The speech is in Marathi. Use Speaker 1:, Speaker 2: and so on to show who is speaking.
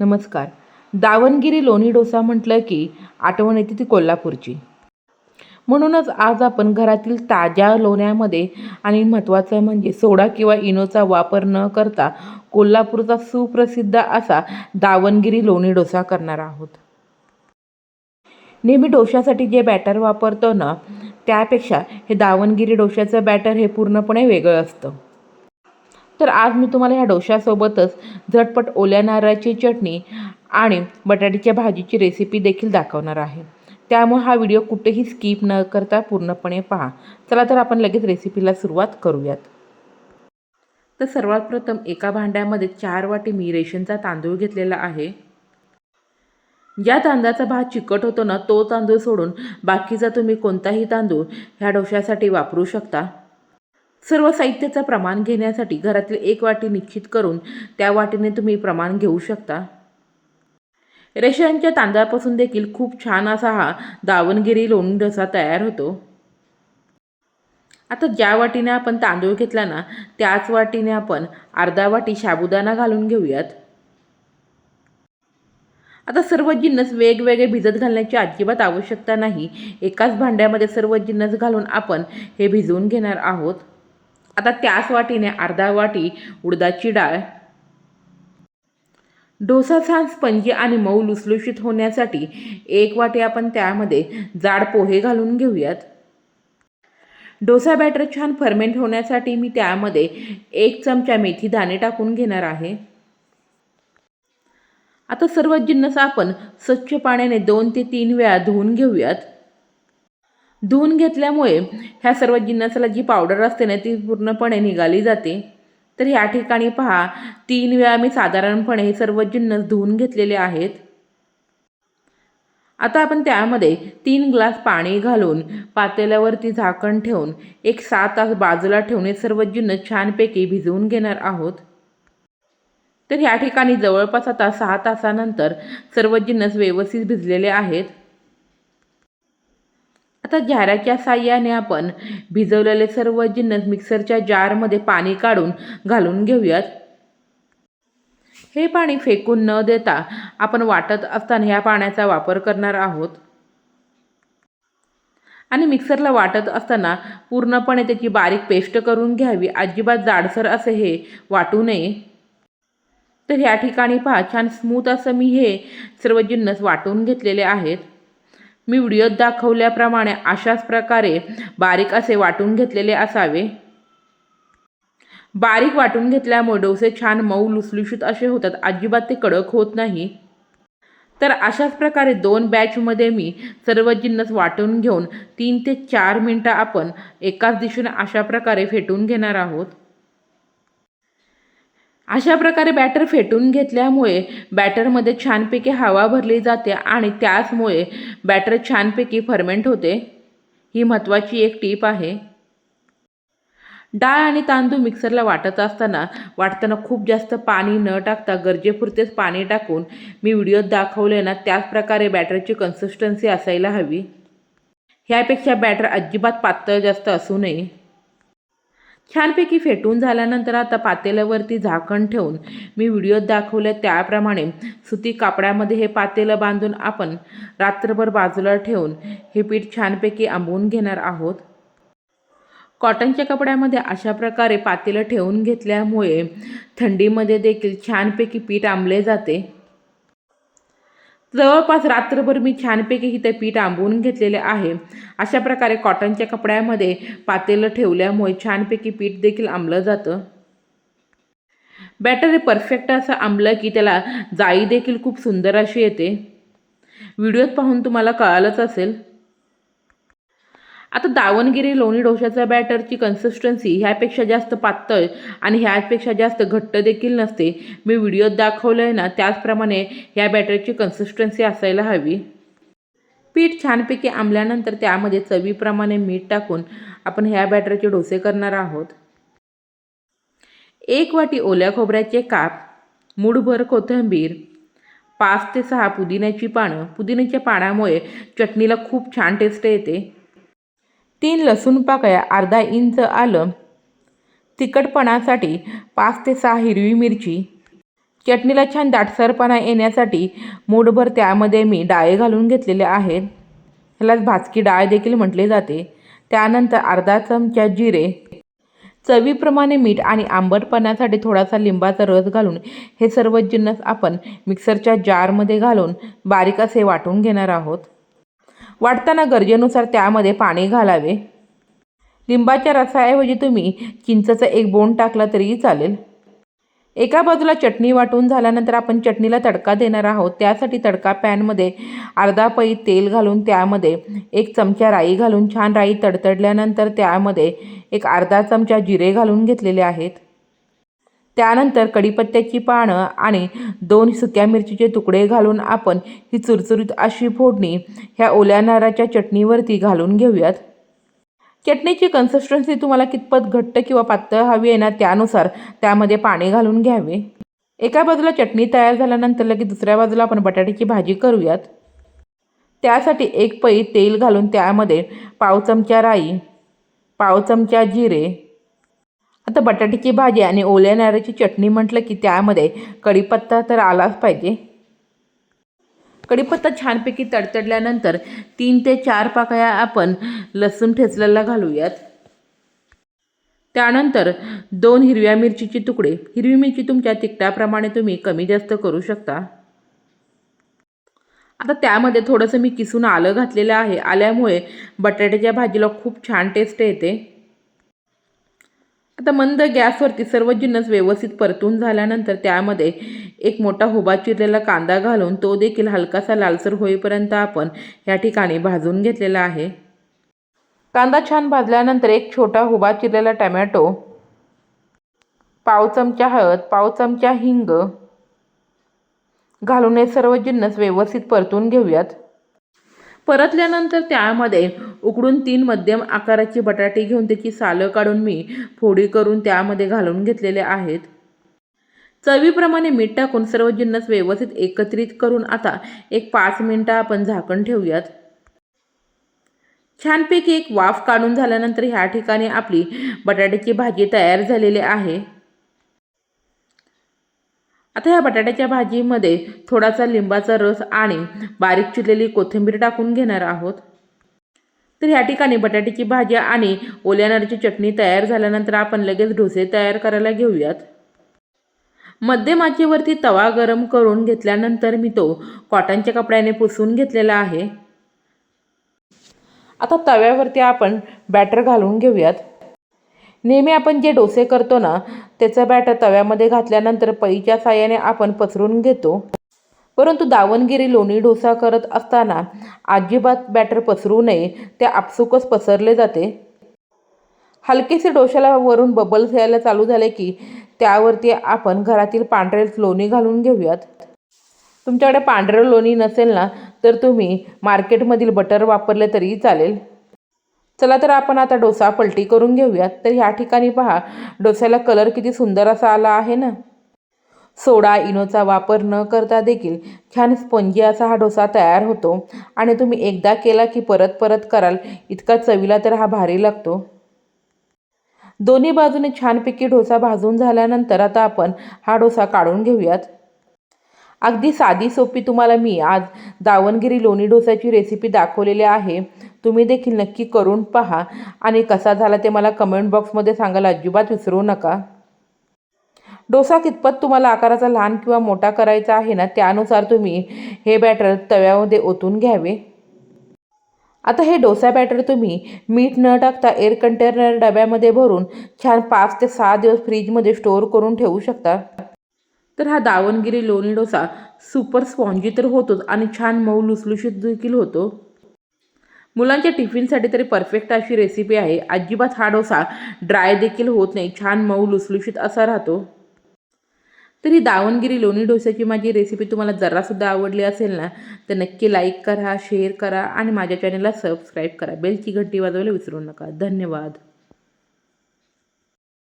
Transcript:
Speaker 1: नमस्कार. दावणगिरी लोणी डोसा म्हटलं की आठवण येते ती कोल्हापूरची. म्हणूनच आज आपण घरातील ताज्या लोण्यामध्ये आणि महत्त्वाचं म्हणजे सोडा किंवा इनोचा वापर न करता कोल्हापूरचा सुप्रसिद्ध असा दावणगिरी लोणी डोसा करणार आहोत. नेहमी डोशासाठी जे बॅटर वापरतो ना त्यापेक्षा हे दावणगिरी डोशाचं बॅटर हे पूर्णपणे वेगळं असतं. तर आज मी तुम्हाला ह्या डोशासोबतच झटपट ओल्या नारळाची चटणी आणि बटाट्याच्या भाजीची रेसिपी देखील दाखवणार आहे. त्यामुळे हा व्हिडिओ कुठेही स्किप न करता पूर्णपणे पहा. चला तर आपण लगेच रेसिपीला सुरुवात करूयात. तर सर्वात प्रथम एका भांड्यामध्ये चार वाटी मी रेशनचा तांदूळ घेतलेला आहे. ज्या तांदळाचा भात चिकट होतो ना तो तांदूळ सोडून बाकीचा तुम्ही कोणताही तांदूळ ह्या डोशासाठी वापरू शकता. सर्व साहित्याचं प्रमाण घेण्यासाठी घरातील एक वाटी निश्चित करून त्या वाटीने तुम्ही प्रमाण घेऊ शकता. रेशनच्या तांदळापासून देखील खूप छान असा हा दावणगिरी लोणी डोसा तयार होतो. आता ज्या वाटीने आपण तांदूळ घेतला ना त्याच वाटीने आपण अर्धा वाटी साबुदाणा घालून घेऊयात. आता सर्व जिन्नस वेगवेगळे भिजत घालण्याची अजिबात आवश्यकता नाही. एकाच भांड्यामध्ये सर्व जिन्नस घालून आपण हे भिजवून घेणार आहोत. आता त्याच वाटीने अर्धा वाटी उडदाची डाळ. डोसा छान स्पंजी आणि मऊ लुसलुशीत होण्यासाठी एक वाटी आपण त्यामध्ये जाड पोहे घालून घेऊयात. डोसा बॅटर छान फर्मेंट होण्यासाठी मी त्यामध्ये एक चमचा मेथी दाणे टाकून घेणार आहे. आता सर्व जिन्नस आपण स्वच्छ पाण्याने दोन ते तीन वेळा धुवून घेऊयात. धुवून घेतल्यामुळे ह्या सर्व जिन्नसाला जी पावडर असते ना ती पूर्णपणे निघाली जाते. तर ह्या ठिकाणी पहा तीन वेळा मी साधारणपणे हे सर्व जिन्नस धुवून घेतलेले आहेत. आता आपण त्यामध्ये तीन ग्लास पाणी घालून पातेल्यावरती झाकण ठेवून एक सात तास बाजूला ठेवून हे सर्व जिन्नस छानपैकी भिजवून घेणार आहोत. तर ह्या ठिकाणी जवळपास आता सहा तासानंतर सर्व जिन्नस व्यवस्थित भिजलेले आहेत. आता झाऱ्याच्या साह्याने आपण भिजवलेले सर्व जिन्नस मिक्सरच्या जारमध्ये पाणी काढून घालून घेऊयात. हे पाणी फेकून न देता आपण वाटत असताना ह्या पाण्याचा वापर करणार आहोत. आणि मिक्सरला वाटत असताना पूर्णपणे त्याची बारीक पेस्ट करून घ्यावी. अजिबात जाडसर असे हे वाटू नये. तर ह्या ठिकाणी पहा छान स्मूथ असं मी हे सर्व जिन्नस वाटून घेतलेले आहेत. मी व्हिडिओत दाखवल्याप्रमाणे अशाच प्रकारे बारीक असे वाटून घेतलेले असावे. बारीक वाटून घेतल्यामुळे डोसे छान मऊ लुसलुशीत असे होतात. अजिबात ते कडक होत नाही. तर अशाच प्रकारे दोन बॅचमध्ये मी सर्व जिन्नस वाटून घेऊन तीन ते चार मिनटं आपण एकाच दिशेने अशा प्रकारे फेटून घेणार आहोत. अशा प्रकारे बॅटर फेटून घेतल्यामुळे बॅटरमध्ये छानपैकी हवा भरली जाते आणि त्याचमुळे बॅटर छानपैकी फर्मेंट होते. ही महत्त्वाची एक टीप आहे. डाळ आणि तांदूळ मिक्सरला वाटत असताना वाटताना खूप जास्त पाणी न टाकता गरजेपुरतेच पाणी टाकून मी व्हिडिओत दाखवले ना त्याचप्रकारे बॅटरची कन्सिस्टन्सी असायला हवी. ह्यापेक्षा बॅटर अजिबात पातळ जास्त असू नये. छानपैकी फेटून झाल्यानंतर आता पातेल्यावरती झाकण ठेवून मी व्हिडिओत दाखवले त्याप्रमाणे सुती कापडामध्ये हे पातेलं बांधून आपण रात्रभर बाजूला ठेवून हे पीठ छानपैकी आंबवून घेणार आहोत. कॉटनच्या कपड्यामध्ये अशा प्रकारे पातेलं ठेवून घेतल्यामुळे थंडीमध्ये देखील छानपैकी पीठ आंबले जाते. जवळपास रात्रभर मी छानपैकी इथे पीठ आंबवून घेतलेले आहे. अशा प्रकारे कॉटनच्या कपड्यामध्ये पातेलं ठेवल्यामुळे छानपैकी पीठ देखील आंबलं जातं. बॅटर हे परफेक्ट असं आंबलं की त्याला जाई देखील खूप सुंदर अशी येते. व्हिडिओत पाहून तुम्हाला कळालंच असेल. आता दावणगिरी लोणी डोशाचा बॅटरची कन्सिस्टन्सी ह्यापेक्षा जास्त पातळ आणि ह्यापेक्षा जास्त घट्ट देखील नसते. मी व्हिडिओत दाखवलं आहे ना त्याचप्रमाणे ह्या बॅटरची कन्सिस्टन्सी असायला हवी. पीठ छानपैकी आंबल्यानंतर त्यामध्ये चवीप्रमाणे मीठ टाकून आपण ह्या बॅटरचे डोसे करणार आहोत. एक वाटी ओल्या खोबऱ्याचे काप मूठभर कोथिंबीर पाच ते सहा पुदिन्याची पानं. पुदिन्याच्या पानामुळे चटणीला खूप छान टेस्ट येते. तीन लसूण पाकळ्या अर्धा इंच आलं. तिखटपणासाठी पाच ते सहा हिरवी मिरची. चटणीला छान दाटसरपणा येण्यासाठी मूठभर त्यामध्ये मी डाळे घालून घेतलेले आहेत. ह्यालाच भाजकी डाळ देखील म्हटले जाते. त्यानंतर अर्धा चमचा जिरे. चवीप्रमाणे मीठ आणि आंबटपणासाठी थोडासा लिंबाचा रस घालून हे सर्व जिन्नस आपण मिक्सरच्या जारमध्ये घालून बारीक असे वाटून घेणार आहोत. वाटताना गरजेनुसार त्यामध्ये पाणी घालावे. लिंबाच्या रसाऐवजी तुम्ही चिंचचं एक बोंड टाकला तरीही चालेल. एका बाजूला चटणी वाटून झाल्यानंतर आपण चटणीला तडका देणार आहोत. त्यासाठी तडका पॅनमध्ये अर्धा पै तेल घालून त्यामध्ये एक चमचा राई घालून छान राई तडतडल्यानंतर त्यामध्ये एक अर्धा चमचा जिरे घालून घेतलेले आहेत. त्यानंतर कढीपत्त्याची पानं आणि दोन सुक्या मिरचीचे तुकडे घालून आपण ही चुरचुरीत अशी फोडणी ह्या ओल्या नाराच्या चटणीवरती घालून घेऊयात. चटणीची कन्सिस्टन्सी तुम्हाला कितपत घट्ट किंवा पातळ हवी आहे ना त्यानुसार त्यामध्ये पाणी घालून घ्यावे. एका बाजूला चटणी तयार झाल्यानंतर लगेच दुसऱ्या बाजूला आपण बटाट्याची भाजी करूयात. त्यासाठी एक पै तेल घालून त्यामध्ये पाव चमचा राई पाव चमचा जिरे आता बटाट्याची भाजी आणि ओल्या नारळाची चटणी म्हटलं की त्यामध्ये कढीपत्ता तर आलाच पाहिजे. कढीपत्ता छानपैकी तडतडल्यानंतर तीन ते चार पाकळ्या आपण लसूण ठेचलेला घालूयात. त्यानंतर दोन हिरव्या मिरचीचे तुकडे. हिरवी मिरची तुमच्या तिखटाप्रमाणे तुम्ही कमी जास्त करू शकता. आता त्यामध्ये थोडंसं मी किसून आलं घातलेलं आहे. आल्यामुळे बटाट्याच्या भाजीला खूप छान टेस्ट येते. आता मंद गॅसवरती सर्व जिन्नस व्यवस्थित परतून झाल्यानंतर त्यामध्ये एक मोठा हुबा चिरलेला कांदा घालून तो देखील हलकासा लालसर होईपर्यंत आपण या ठिकाणी भाजून घेतलेला आहे. कांदा छान भाजल्यानंतर एक छोटा हुबा चिरलेला टमॅटो पाव चमचा हळद पाव चमचा हिंग घालून हे सर्व जिन्नस व्यवस्थित परतून घेऊयात. परतल्यानंतर त्यामध्ये उकडून तीन मध्यम आकाराची बटाटे घेऊन त्याची सालं काढून मी फोडी करून त्यामध्ये घालून घेतलेले आहेत. चवीप्रमाणे मीठ टाकून सर्व जिन्नस व्यवस्थित एकत्रित करून आता एक पाच मिनटं आपण झाकण ठेवूयात. छानपैकी एक वाफ काढून झाल्यानंतर ह्या ठिकाणी आपली बटाट्याची भाजी तयार झालेली आहे. आता ह्या बटाट्याच्या भाजीमध्ये थोडासा लिंबाचा रस आणि बारीक चिरलेली कोथिंबीर टाकून घेणार आहोत. तर ह्या ठिकाणी बटाट्याची भाजी आणि ओल्या नारची चटणी तयार झाल्यानंतर आपण लगेच डोसे तयार करायला घेऊयात. मध्यम आचेवरती तवा गरम करून घेतल्यानंतर मी तो कॉटनच्या कपड्याने पुसून घेतलेला आहे. आता तव्यावरती आपण बॅटर घालून घेऊयात. नेहमी आपण जे डोसे करतो ना त्याचं बॅटर तव्यामध्ये घातल्यानंतर पळीच्या साह्याने आपण पसरून घेतो. परंतु दावणगिरी लोणी डोसा करत असताना अजिबात बॅटर पसरू नये ते आपसुकच पसरले जाते. हलकेसे डोशाला वरून बबल्स यायला चालू झाले की त्यावरती आपण घरातील पांढरे लोणी घालून घेऊयात. तुमच्याकडे पांढरं लोणी नसेल ना तर तुम्ही मार्केटमधील बटर वापरले तरी चालेल. चला तर आपण आता डोसा पलटी करून घेऊयात. तर ह्या ठिकाणी पहा डोस्याला कलर किती सुंदर असा आला आहे ना? सोडा इनोचा वापर न करता देखील छान स्पंजी असा हा डोसा तयार होतो. आणि तुम्ही एकदा केला की परत परत कराल इतका चवीला तर हा भारी लागतो. दोन्ही बाजूने छानपैकी डोसा भाजून झाल्यानंतर आता आपण हा डोसा काढून घेऊयात. अगदी साधी सोपी तुम्हाला मी आज दावणगिरी लोणी डोसाची रेसिपी दाखवलेली आहे. तुम्ही देखील नक्की करून पहा. आणि कसा झाला ते मला कमेंट बॉक्समध्ये सांगायला अजिबात विसरू नका. डोसा कितपत तुम्हाला आकाराचा लहान किंवा मोठा करायचा आहे ना त्यानुसार तुम्ही हे बॅटर तव्यामध्ये ओतून घ्यावे. आता हे डोसा बॅटर तुम्ही मीठ न टाकता एअर कंटेनर डब्यामध्ये भरून छान पाच ते सहा दिवस फ्रीजमध्ये स्टोअर करून ठेवू शकता. तर हा दावणगिरी लोणी डोसा सुपर स्पॉन्जी तर होतोच आणि छान मऊ लुसलुशीत देखील होतो. मुलांच्या टिफिनसाठी तरी परफेक्ट अशी रेसिपी आहे. अजिबात हा डोसा ड्राय देखील होत नाही. छान मऊ लुसलुशीत असा राहतो. तर ही दावणगिरी लोणी डोस्याची माझी रेसिपी तुम्हाला जरासुद्धा आवडली असेल ना तर नक्की लाईक करा शेअर करा आणि माझ्या चॅनलला सबस्क्राईब करा. बेलची घंटी वाजवायला विसरू नका. धन्यवाद.